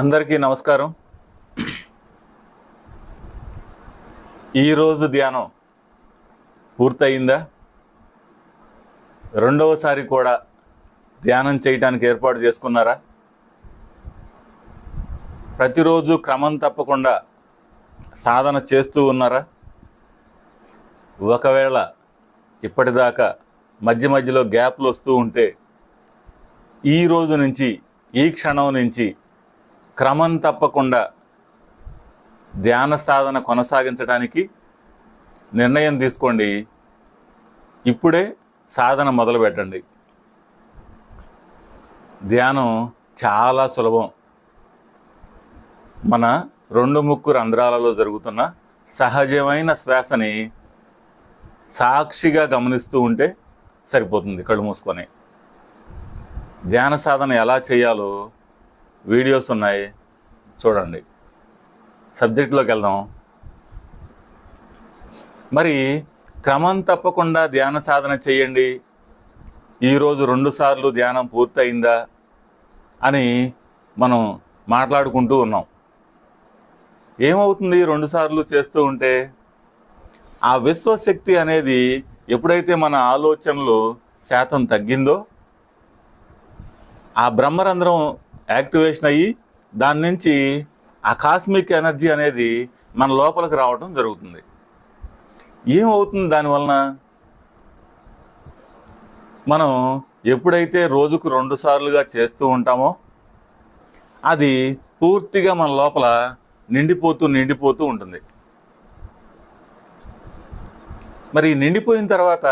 అందరికీ నమస్కారం. ఈరోజు ధ్యానం పూర్తయిందా? రెండవసారి కూడా ధ్యానం చేయడానికి ఏర్పాటు చేసుకున్నారా? ప్రతిరోజు క్రమం తప్పకుండా సాధన చేస్తూ ఉన్నారా? ఒకవేళ ఇప్పటిదాకా మధ్య మధ్యలో గ్యాప్లు వస్తూ ఉంటే ఈ రోజు నుంచి ఈ క్షణం నుంచి క్రమం తప్పకుండా ధ్యాన సాధన కొనసాగించడానికి నిర్ణయం తీసుకోండి. ఇప్పుడే సాధన మొదలు పెట్టండి. ధ్యానం చాలా సులభం. మన రెండు ముక్కు రంధ్రాలలో జరుగుతున్న సహజమైన శ్వాసని సాక్షిగా గమనిస్తూ ఉంటే సరిపోతుంది కళ్ళు మూసుకొని. ధ్యాన సాధన ఎలా చేయాలో వీడియోస్ ఉన్నాయి చూడండి. సబ్జెక్టులోకి వెళ్దాం. మరి క్రమం తప్పకుండా ధ్యాన సాధన చేయండి. ఈరోజు రెండుసార్లు ధ్యానం పూర్తయిందా అని మనం మాట్లాడుకుంటూ ఉన్నాం. ఏమవుతుంది రెండు సార్లు చేస్తూ ఉంటే? ఆ విశ్వశక్తి అనేది ఎప్పుడైతే మన ఆలోచనలు శాతం తగ్గిందో ఆ బ్రహ్మరంధ్రం యాక్టివేషన్ అయ్యి దాని నుంచి ఆ కాస్మిక్ ఎనర్జీ అనేది మన లోపలికి రావడం జరుగుతుంది. ఏమవుతుంది దానివలన మనం ఎప్పుడైతే రోజుకు రెండు సార్లుగా చేస్తూ ఉంటామో అది పూర్తిగా మన లోపల నిండిపోతూ నిండిపోతూ ఉంటుంది. మరి నిండిపోయిన తర్వాత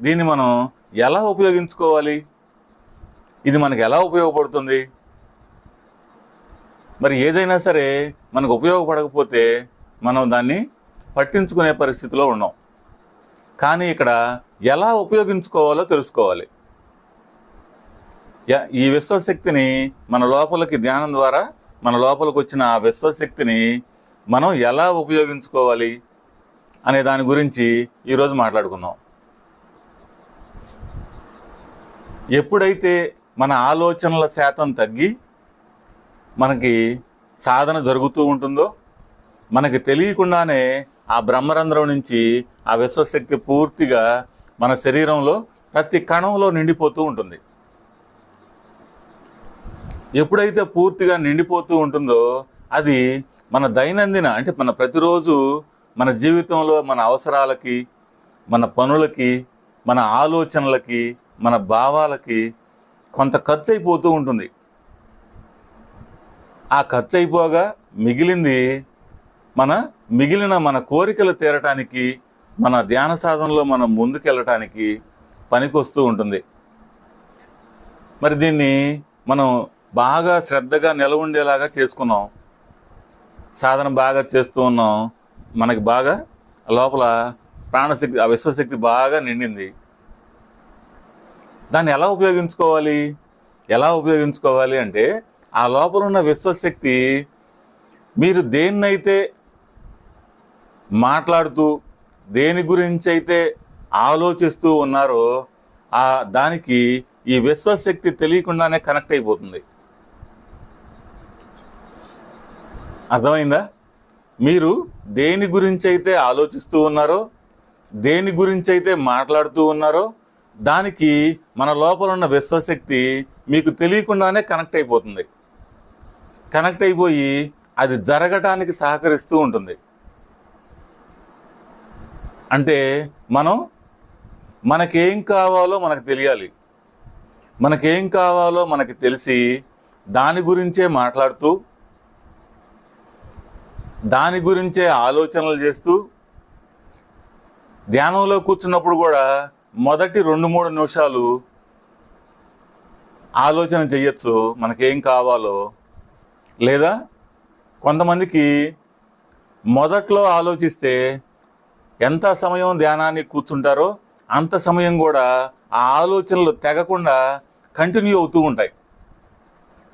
దీన్ని మనం ఎలా ఉపయోగించుకోవాలి? ఇది మనకు ఎలా ఉపయోగపడుతుంది? మరి ఏదైనా సరే మనకు ఉపయోగపడకపోతే మనం దాన్ని పట్టించుకునే పరిస్థితిలో ఉన్నాం. కానీ ఇక్కడ ఎలా ఉపయోగించుకోవాలో తెలుసుకోవాలి. ఈ విశ్వశక్తిని మన లోపలికి ధ్యానం ద్వారా మన లోపలికి వచ్చిన ఆ విశ్వశక్తిని మనం ఎలా ఉపయోగించుకోవాలి అనే దాని గురించి ఈరోజు మాట్లాడుకుందాం. ఎప్పుడైతే మన ఆలోచనల శాతం తగ్గి మనకి సాధన జరుగుతూ ఉంటుందో మనకి తెలియకుండానే ఆ బ్రహ్మరంధ్రం నుంచి ఆ విశ్వశక్తి పూర్తిగా మన శరీరంలో ప్రతి కణంలో నిండిపోతూ ఉంటుంది. ఎప్పుడైతే పూర్తిగా నిండిపోతూ ఉంటుందో అది మన దైనందిన అంటే మన ప్రతిరోజు మన జీవితంలో మన అవసరాలకి మన పనులకి మన ఆలోచనలకి మన భావాలకి కొంత ఖర్చు అయిపోతూ ఉంటుంది. ఆ ఖర్చు అయిపోగా మిగిలింది మన మిగిలిన మన కోరికలు తీరటానికి మన ధ్యాన సాధనలో మనం ముందుకెళ్ళటానికి పనికొస్తూ ఉంటుంది. మరి దీన్ని మనం బాగా శ్రద్ధగా నిలవుండేలాగా చేసుకున్నాం. సాధన బాగా చేస్తూ ఉన్నాం. మనకి బాగా లోపల ప్రాణశక్తి ఆ విశ్వశక్తి బాగా నిండింది. దాన్ని ఎలా ఉపయోగించుకోవాలి? ఎలా ఉపయోగించుకోవాలి అంటే ఆ లోపల ఉన్న విశ్వశక్తి మీరు దేన్నైతే మాట్లాడుతూ దేని గురించి అయితే ఆలోచిస్తూ ఉన్నారో ఆ దానికి ఈ విశ్వశక్తి తెలియకుండానే కనెక్ట్ అయిపోతుంది. అర్థమైందా? మీరు దేని గురించి అయితే ఆలోచిస్తూ ఉన్నారో దేని గురించి అయితే మాట్లాడుతూ ఉన్నారో దానికి మన లోపల ఉన్న విశ్వశక్తి మీకు తెలియకుండానే కనెక్ట్ అయిపోతుంది. కనెక్ట్ అయిపోయి అది జరగటానికి సహకరిస్తూ ఉంటుంది. అంటే మనం మనకేం కావాలో మనకు తెలియాలి. మనకేం కావాలో మనకి తెలిసి దాని గురించే మాట్లాడుతూ దాని గురించే ఆలోచనలు చేస్తూ ధ్యానంలో కూర్చున్నప్పుడు కూడా మొదటి రెండు మూడు నిమిషాలు ఆలోచన చేయొచ్చు మనకేం కావాలో. లేదా కొంతమందికి మొదట్లో ఆలోచిస్తే ఎంత సమయం ధ్యానాన్ని కూర్చుంటారో అంత సమయం కూడా ఆ ఆలోచనలు తెగకుండా కంటిన్యూ అవుతూ ఉంటాయి.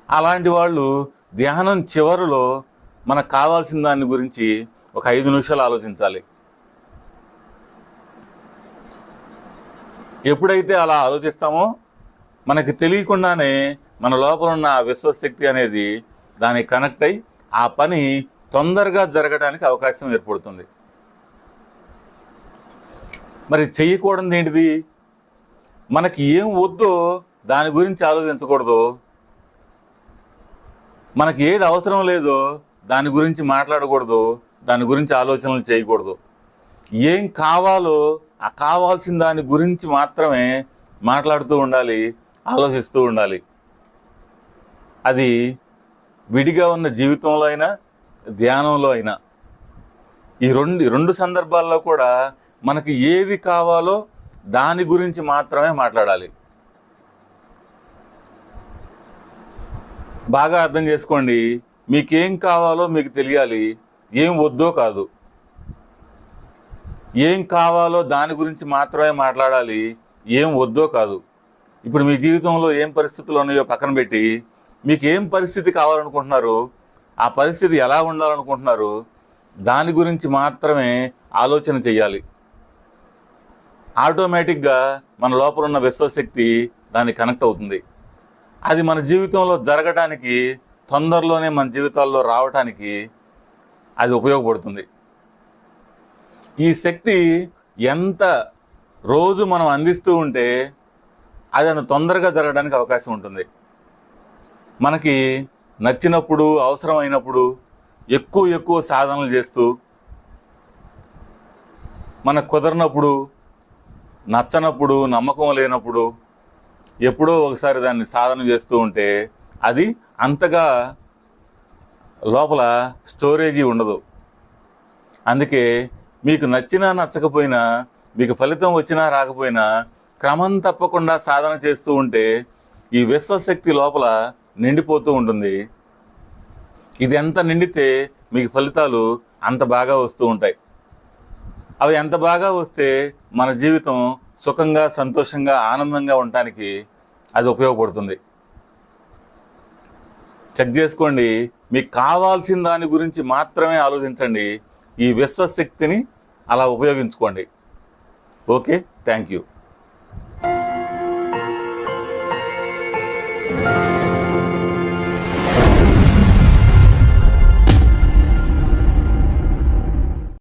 అలాంటి వాళ్ళు ధ్యానం చివరిలో మనకు కావాల్సిన దాని గురించి ఒక ఐదు నిమిషాలు ఆలోచించాలి. ఎప్పుడైతే అలా ఆలోచిస్తామో మనకి తెలియకుండానే మన లోపల ఉన్న విశ్వశక్తి అనేది దానికి కనెక్ట్ అయి ఆ పని తొందరగా జరగడానికి అవకాశం ఏర్పడుతుంది. మరి చేయకూడదు ఏంటిది? మనకి ఏం వద్దో దాని గురించి ఆలోచించకూడదు. మనకి ఏది అవసరం లేదో దాని గురించి మాట్లాడకూడదు. దాని గురించి ఆలోచనలు చేయకూడదు. ఏం కావాలో ఆ కావాల్సిన దాని గురించి మాత్రమే మాట్లాడుతూ ఉండాలి ఆలోచిస్తూ ఉండాలి. అది విడిగా ఉన్న జీవితంలో అయినా ధ్యానంలో అయినా. ఈ రెండు రెండు సందర్భాల్లో కూడా మనకి ఏది కావాలో దాని గురించి మాత్రమే మాట్లాడాలి. బాగా అర్థం చేసుకోండి మీకేం కావాలో మీకు తెలియాలి ఏం వద్దో కాదు. ఏం కావాలో దాని గురించి మాత్రమే మాట్లాడాలి ఏం వద్దో కాదు. ఇప్పుడు మీ జీవితంలో ఏం పరిస్థితులు ఉన్నాయో పక్కన పెట్టి మీకు ఏం పరిస్థితి కావాలనుకుంటున్నారు ఆ పరిస్థితి ఎలా ఉండాలనుకుంటున్నారు దాని గురించి మాత్రమే ఆలోచన చేయాలి ఆటోమేటిక్గా మన లోపల ఉన్న విశ్వశక్తి దానికి కనెక్ట్ అవుతుంది. అది మన జీవితంలో జరగటానికి తొందరలోనే మన జీవితాల్లో రావటానికి అది ఉపయోగపడుతుంది. ఈ శక్తి ఎంత రోజు మనం అందిస్తూ ఉంటే అది అంత తొందరగా జరగడానికి అవకాశం ఉంటుంది. మనకి నచ్చినప్పుడు అవసరమైనప్పుడు ఎక్కువ ఎక్కువ సాధనలు చేస్తూ మనకు కుదరినప్పుడు నచ్చనప్పుడు నమ్మకం లేనప్పుడు ఎప్పుడో ఒకసారి దాన్ని సాధన చేస్తూ ఉంటే అది అంతగా లోపల స్టోరేజీ ఉండదు. అందుకే మీకు నచ్చినా నచ్చకపోయినా మీకు ఫలితం వచ్చినా రాకపోయినా క్రమం తప్పకుండా సాధన చేస్తూ ఉంటే ఈ విశ్వశక్తి లోపల నిండిపోతూ ఉంటుంది. ఇది ఎంత నిండితే మీకు ఫలితాలు అంత బాగా వస్తూ ఉంటాయి. అవి ఎంత బాగా వస్తే మన జీవితం సుఖంగా సంతోషంగా ఆనందంగా ఉండటానికి అది ఉపయోగపడుతుంది. చెక్ చేసుకోండి మీకు కావాల్సిన దాని గురించి మాత్రమే ఆలోచించండి. ఈ విశ్వశక్తిని అలా ఉపయోగించుకోండి. ఓకే? Thank you